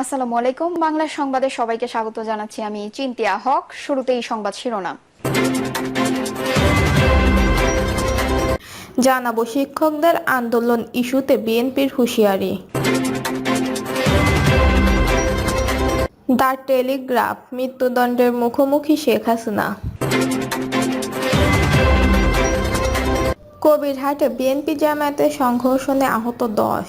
আসসালামু আলাইকুম। বাংলা সংবাদে সবাইকে স্বাগত জানাচ্ছি আমি চিন্তিয়া হক। শুরুতেই সংবাদ শিরোনাম। জানাব শিক্ষকদের আন্দোলন ইস্যুতে বিএনপির হুঁশিয়ারি। দ্য টেলিগ্রাফ, মৃত্যুদণ্ডের মুখোমুখি শেখ হাসিনা। কবিরহাটে বিএনপি জামায়াতের সংঘর্ষণে আহত দশ।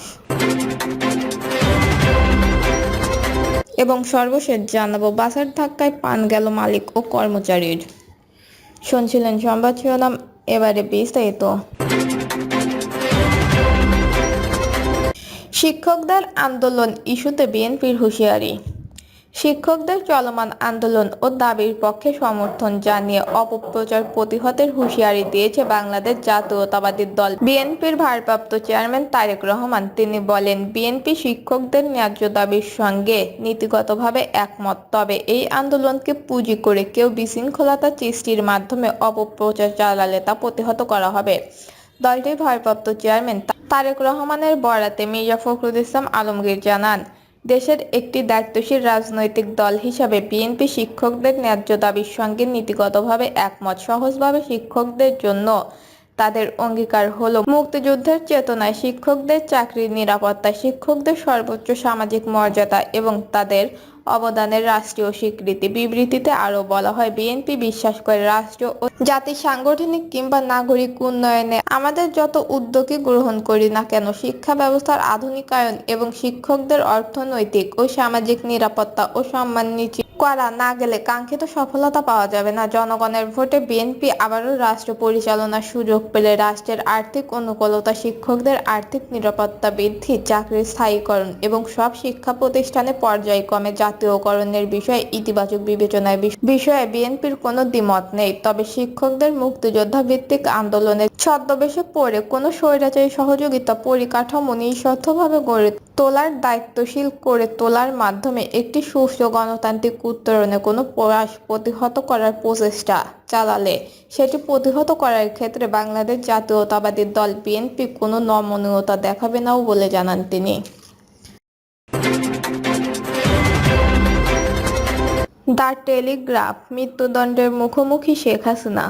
এবং সর্বশেষ জানাব বাসার ধাক্কায় পান গেল মালিক ও কর্মচারীর। শুনছিলেন সংবাদ শিরোনাম, এবারে বিস্তারিত। শিক্ষকদের আন্দোলন ইস্যুতে বিএনপির হুঁশিয়ারি। শিক্ষকদের চলমান আন্দোলন ও দাবির পক্ষে সমর্থন জানিয়ে অপপ্রচার প্রতিহতের হুঁশিয়ারি দিয়েছে বাংলাদেশ জাতীয়তাবাদী দল। বিএনপির ভারপ্রাপ্ত চেয়ারম্যান তারেক রহমান, তিনি বলেন, বিএনপি শিক্ষকদের ন্যায্য দাবির সঙ্গে নীতিগতভাবে একমত, তবে এই আন্দোলনকে পুঁজি করে কেউ বিশৃঙ্খলতা সৃষ্টির মাধ্যমে অপপ্রচার চালালে তা প্রতিহত করা হবে। দলটির ভারপ্রাপ্ত চেয়ারম্যান তারেক রহমানের বরাতে মির্জা ফখরুল ইসলাম আলমগীর জানান দেশের একটি দায়িত্বশীল রাজনৈতিক দল হিসাবে বিএনপি শিক্ষকদের ন্যায্য দাবির সঙ্গে নীতিগতভাবে একমত সহজভাবে শিক্ষকদের জন্য তাদের অঙ্গীকার হল। মুক্তিযুদ্ধের চেতনায় শিক্ষকদের চাকরির নিরাপত্তা শিক্ষকদের সর্বোচ্চ সামাজিক মর্যাদা এবং তাদের অবদানের রাষ্ট্রীয় স্বীকৃতি। বিবৃতিতে আরও বলা হয়, বিএনপি বিশ্বাস করে রাষ্ট্র ও জাতির সাংগঠনিক কিংবা নাগরিক উন্নয়নে আমাদের যত উদ্যোগই গ্রহণ করি না কেন, শিক্ষা ব্যবস্থার আধুনিকায়ন এবং শিক্ষকদের অর্থনৈতিক ও সামাজিক নিরাপত্তা ও সম্মান নিশ্চিত করা না গেলে কাঙ্ক্ষিত সফলতা পাওয়া যাবে না। জনগণের ভোটে বিএনপি আবারও রাষ্ট্র পরিচালনার সুযোগ পেলে রাষ্ট্রের আর্থিক অনুকূলতা, শিক্ষকদের আর্থিক নিরাপত্তা বৃদ্ধি, চাকরির স্থায়ীকরণ এবং সব শিক্ষা প্রতিষ্ঠানে পর্যায়ক্রমে জাতীয়করণের বিষয়ে ইতিবাচক বিবেচনায় বিষয়ে বিএনপির কোনো দ্বিমত নেই। তবে শিক্ষকদের মুক্তিযোদ্ধা ভিত্তিক আন্দোলনের ছদ্মবেশে পড়ে কোনো স্বৈরাচারী সহযোগিতা পরিকাঠামো নিঃস্বার্থভাবে গড়ে তোলার দায়িত্বশীল করে তোলার মাধ্যমে একটি সুষ্ঠু গণতান্ত্রিক উত্তরণে কোনো প্রয়াস প্রতিহত করার প্রচেষ্টা চালালে সেটি প্রতিহত করার ক্ষেত্রে বাংলাদেশ জাতীয়তাবাদী দল বিএনপি কোনো নমনীয়তা দেখাবে নাও বলে জানান তিনি। দ্য টেলিগ্রাফ, মৃত্যুদণ্ডের মুখোমুখি শেখ হাসিনা।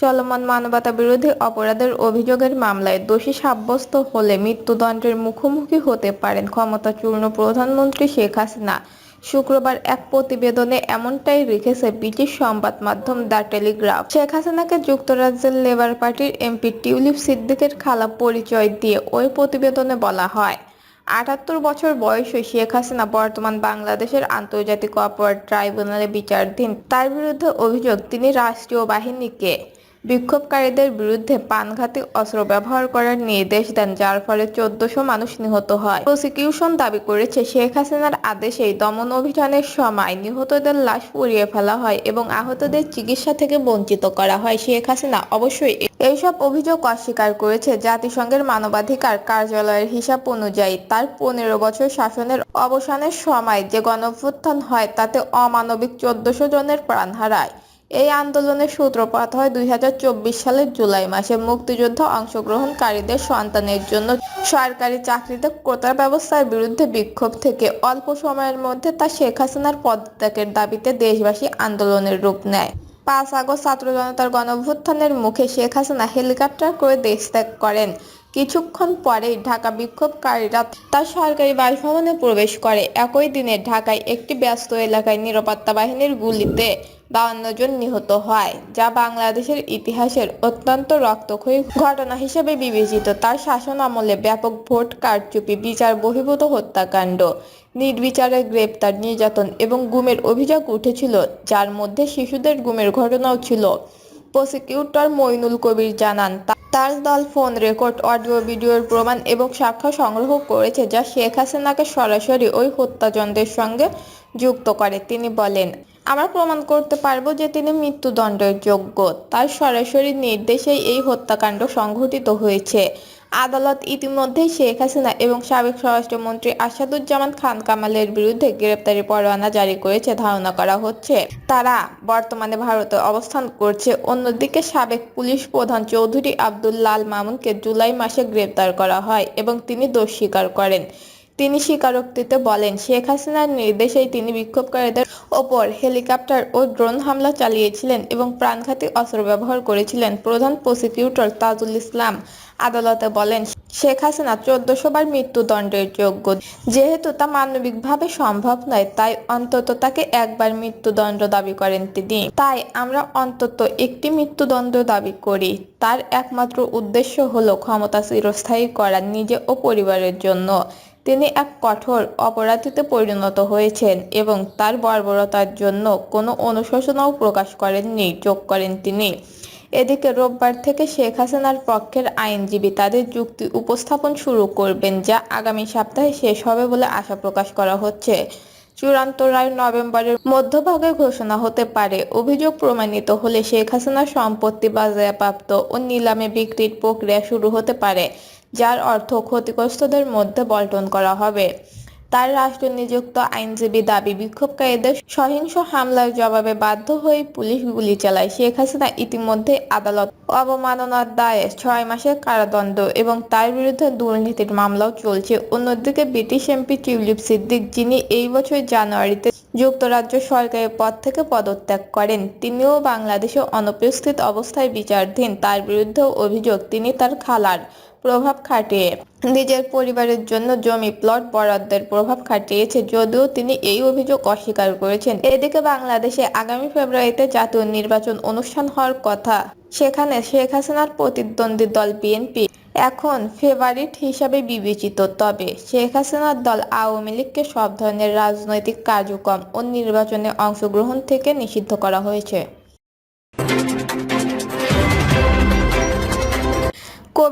চলমান মানবতা বিরোধী অপরাধের অভিযোগের মামলায় দোষী সাব্যস্ত হলে মৃত্যুদণ্ডের মুখোমুখি হতে পারেন ক্ষমতাচূর্ণ প্রধানমন্ত্রী শেখ হাসিনা। শুক্রবার এক প্রতিবেদনে এমনটাই লিখেছে ব্রিটিশ সংবাদ মাধ্যম দ্য টেলিগ্রাফ। শেখ হাসিনাকে যুক্তরাজ্যের লেবার পার্টির এমপি টিউলিপ সিদ্দিকের খালা পরিচয় দিয়ে ওই প্রতিবেদনে বলা হয় আটাত্তর বছর বয়সে শেখ হাসিনা বর্তমান বাংলাদেশের আন্তর্জাতিক অপরাধ ট্রাইব্যুনালে বিচারাধীন। তার বিরুদ্ধে অভিযোগ, তিনি রাষ্ট্রীয় বাহিনীকে বিক্ষোভকারীদের বিরুদ্ধে প্রাণঘাতী অস্ত্র ব্যবহার করার নির্দেশ দেন, যার ফলে চোদ্দশো মানুষ নিহত হয়। প্রসিকিউশন দাবি করেছে, শেখ হাসিনার আদেশেই দমন অভিযানের সময় নিহতদের লাশ পুড়িয়ে ফেলা হয় এবং আহতদের চিকিৎসা থেকে বঞ্চিত করা হয়। শেখ হাসিনা অবশ্যই এইসব অভিযোগ অস্বীকার করেছে। জাতিসংঘের মানবাধিকার কার্যালয়ের হিসাব অনুযায়ী তার পনেরো বছর শাসনের অবসানের সময় যে গণভ্যুত্থান হয়, তাতে অমানবিক চোদ্দশো জনের প্রাণ হারায়। এই আন্দোলনের সূত্রপাত হয় দুই হাজার চব্বিশ সালের জুলাই মাসে। মুক্তিযুদ্ধ অংশগ্রহণকারীদের সন্তানের জন্য সরকারি চাকরিতে কোটা ব্যবস্থার বিরুদ্ধে বিক্ষোভ থেকে অল্প সময়ের মধ্যে তা শেখ হাসিনার পদত্যাগের দাবিতে দেশবাসী আন্দোলনের রূপ নেয়। পাঁচ আগস্ট ছাত্র জনতার গণভ্যুত্থানের মুখে শেখ হাসিনা হেলিকপ্টার করে দেশ ত্যাগ করেন। কিছুক্ষণ পরেই ঢাকা বিক্ষোভকারীরা তার সরকারি বাসভবনে প্রবেশ করে। একই দিনে ঢাকায় একটি ব্যস্ত এলাকায় নিরাপত্তা বাহিনীর গুলিতে বাউন্ন জন নিহত হয়, যা বাংলাদেশের ইতিহাসের অত্যন্ত রক্তক্ষয়ী ঘটনা হিসেবে বিবেচিত। তার শাসন আমলে ব্যাপক ভোট, কারচুপি, বিচার, বহির্ভূত হত্যাকাণ্ড, নির্বিচারে গ্রেপ্তার, নির্যাতন এবং গুমের অভিযোগ উঠেছিল, যার মধ্যে শিশুদের গুমের ঘটনাও ছিল। প্রসিকিউটর মইনুল কবির জানান তার দল ফোন রেকর্ড, অডিও, ভিডিওর প্রমাণ এবং সাক্ষ্য সংগ্রহ করেছে, যা শেখ হাসিনাকে সরাসরি ওই হত্যাযন্ত্রের সঙ্গে যুক্ত করে। তিনি বলেন আমরা প্রমাণ করতে পারব যে তিনি মৃত্যুদণ্ডের যোগ্য। তার সরাসরি নির্দেশেই এই হত্যাকাণ্ড সংঘটিত হয়েছে। আদালত ইতিমধ্যেই শেখ হাসিনা এবং সাবেক স্বরাষ্ট্রমন্ত্রী আসাদুজ্জামান খান কামালের বিরুদ্ধে গ্রেপ্তারি পরোয়ানা জারি করেছে ধারণা করা হচ্ছে। তারা বর্তমানে ভারতে অবস্থান করছে। অন্যদিকে সাবেক পুলিশ প্রধান চৌধুরী আব্দুল লাল মামুনকে জুলাই মাসে গ্রেপ্তার করা হয় এবং তিনি দোষ স্বীকার করেন। তিনি স্বীকারোক্তিতে বলেন, শেখ হাসিনার নির্দেশেই তিনি বিক্ষোভকারীদের ওপর হেলিকপ্টার ও ড্রোন হামলা চালিয়েছিলেন এবং প্রাণঘাতী অস্ত্র ব্যবহার করেছিলেন। প্রধান প্রসিকিউটর তাজুল ইসলাম আদালতে বলেন, শেখ হাসিনা চোদ্দশো বার মৃত্যুদণ্ডের যোগ্য। যেহেতু তা মানবিকভাবে সম্ভব নয়, তাই অন্তত তাকে একবার মৃত্যুদণ্ড দাবি করেন তিনি। তাই আমরা অন্তত একটি মৃত্যুদণ্ড দাবি করি। তার একমাত্র উদ্দেশ্য হলো ক্ষমতা চিরস্থায়ী করা নিজে ও পরিবারের জন্য। তিনি এক কঠোর অপরাধীতে পরিণত হয়েছেন এবং তার বর্বরতার জন্য কোনো অনুশোচনাও প্রকাশ করেননি, যোগ করেন তিনি। এদিকে রোববার থেকে শেখ হাসিনার পক্ষের আইনজীবী তাদের যুক্তি উপস্থাপন শুরু করবেন যা আগামী সপ্তাহে শেষ হবে বলে আশা প্রকাশ করা হচ্ছে। চূড়ান্ত রায় নভেম্বরের মধ্যভাগে ঘোষণা হতে পারে। অভিযোগ প্রমাণিত হলে শেখ হাসিনার সম্পত্তি বাজেয়াপ্ত ও নিলামে বিক্রির প্রক্রিয়া শুরু হতে পারে। যার অর্থ ক্ষতিগ্রস্তদের মধ্যে বন্টন করা হবে। তার রাষ্ট্র নিযুক্ত আইনজীবী দাবি, বিক্ষোভকারীদের সহিংস হামলার জবাবে বাধ্য হয়ে পুলিশ গুলি চালায়। শেখ হাসিনা ইতিমধ্যে আদালত অবমাননার দায়ে ছয় মাসের কারাদণ্ড এবং তার বিরুদ্ধে দুর্নীতির মামলাও চলছে। অন্যদিকে ব্রিটিশ এমপি টিউলিপ সিদ্দিক, যিনি এই বছর জানুয়ারিতে যুক্তরাজ্য সরকারের পদ থেকে পদত্যাগ করেন, তিনিও বাংলাদেশে অনুপস্থিত অবস্থায় বিচারধীন। তার বিরুদ্ধেও অভিযোগ, তিনি তার খালার প্রভাব খাটিয়ে। নিজের পরিবারের জন্য জমি প্লট বরাদ্দের প্রভাব খাটিয়েছে, যদিও তিনি এই অভিযোগ অস্বীকার করেছেন। এদিকে বাংলাদেশে আগামী ফেব্রুয়ারিতে জাতীয় নির্বাচন অনুষ্ঠান হওয়ার কথা। সেখানে শেখ হাসিনার প্রতিদ্বন্দ্বী দল বিএনপি। এখন ফেভারিট হিসাবে বিবেচিত। তবে শেখ হাসিনার দল আওয়ামী লীগকে সব ধরনের রাজনৈতিক কার্যক্রম ও নির্বাচনে অংশগ্রহণ থেকে নিষিদ্ধ করা হয়েছে।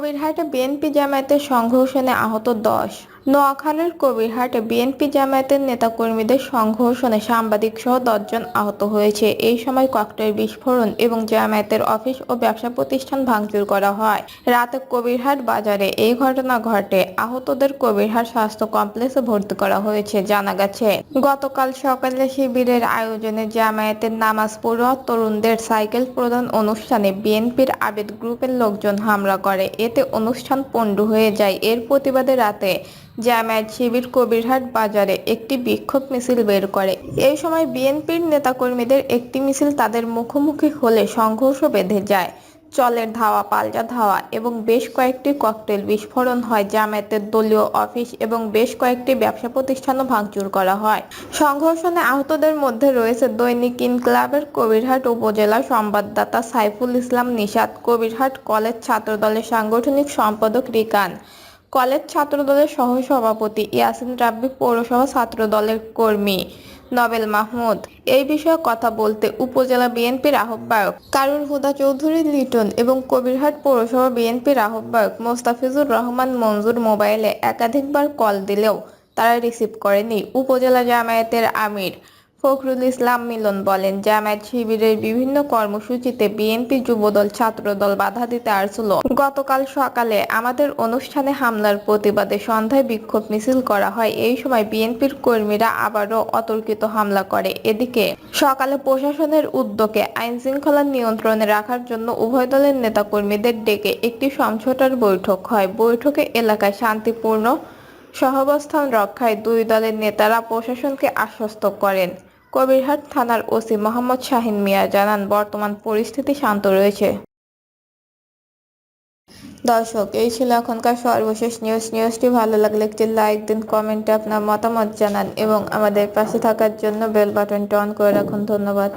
কবিরহাটে বিএনপি জামায়াতের সংঘর্ষণে আহত দশ। নোয়াখালীর কবিরহাটে বিএনপি জামায়াতের নেতাকর্মীদের সংঘর্ষণে সাংবাদিক সহ দশজন আহত হয়েছে। এই সময় ককটেল বিস্ফোরণ এবং জামায়াতের অফিস ও ব্যবসা প্রতিষ্ঠান ভাঙচুর করা হয়। রাতে কবিরহাট বাজারে এই ঘটনা ঘটে। আহতদের কবিরহাট স্বাস্থ্য কমপ্লেক্সে ভর্তি করা হয়েছে জানা গেছে। গতকাল সকালে শিবিরের আয়োজনে জামায়াতের নামাজ পড়ুয়া তরুণদের সাইকেল প্রদান অনুষ্ঠানে বিএনপির আবেদ গ্রুপের লোকজন হামলা করে। এতে অনুষ্ঠান পণ্ডু হয়ে যায়। এর প্রতিবাদে রাতে জামায়াত শিবির কবিরহাট বাজারে একটি বিক্ষোভ মিছিল বের করে। এই সময় বিএনপির নেতাকর্মীদের একটি মিছিল তাদের মুখোমুখি হলে সংঘর্ষ বেঁধে যায়। চলের ধাওয়া, পাল্টা ধাওয়া এবং বেশ কয়েকটি ককটেল বিস্ফোরণ হয়। জামায়াতের দলীয় অফিস এবং বেশ কয়েকটি ব্যবসা প্রতিষ্ঠানও ভাঙচুর করা হয়। সংঘর্ষণে আহতদের মধ্যে রয়েছে দৈনিক ইনকলাবের কবিরহাট উপজেলা সংবাদদাতা সাইফুল ইসলাম নিশাদ কবিরহাট কলেজ ছাত্রদলের সাংগঠনিক সম্পাদক রিকান। কলেজ ছাত্রদলের সহসভাপতি ইয়াসিন রাব্বি, পৌরসভা ছাত্রদলের কর্মী নবেল মাহমুদ। এই বিষয়ে কথা বলতে উপজেলা বিএনপির আহ্বায়ক কারুল হুদা চৌধুরী লিটন এবং কবিরহাট পৌরসভা বিএনপির আহ্বায়ক মোস্তাফিজুর রহমান মঞ্জুর মোবাইলে একাধিকবার কল দিলেও তারা রিসিভ করেনি। উপজেলা জামায়াতের আমির ফখরুল ইসলাম মিলন বলেন, জামায়াত শিবিরের বিভিন্ন কর্মসূচিতে বিএনপি যুবদল, ছাত্রদল বাধা দিতে আসছিল গতকাল সকালে আমাদের অনুষ্ঠানে হামলার প্রতিবাদে সন্ধ্যায় বিক্ষোভ মিছিল করা হয়। এই সময় বিএনপির কর্মীরা আবারও অতর্কিত হামলা করে। এদিকে সকালে প্রশাসনের উদ্যোগে আইন শৃঙ্খলা নিয়ন্ত্রণে রাখার জন্য উভয় দলের নেতাকর্মীদের ডেকে একটি সমঝোতার বৈঠক হয়। বৈঠকে এলাকায় শান্তিপূর্ণ সহাবস্থান রক্ষায় দুই দলের নেতারা প্রশাসনকে আশ্বস্ত করেন। কবিরহাট থানার ওসি মোহাম্মদ শাহিন মিয়া জানান, বর্তমান পরিস্থিতি শান্ত রয়েছে। দর্শক, এই ছিল এখনকার সর্বশেষ নিউজ নিউজটি ভালো লাগলে একটি লাইক দিন কমেন্টে আপনার মতামত জানান এবং আমাদের পাশে থাকার জন্য বেল বাটনটি অন করে রাখুন। ধন্যবাদ।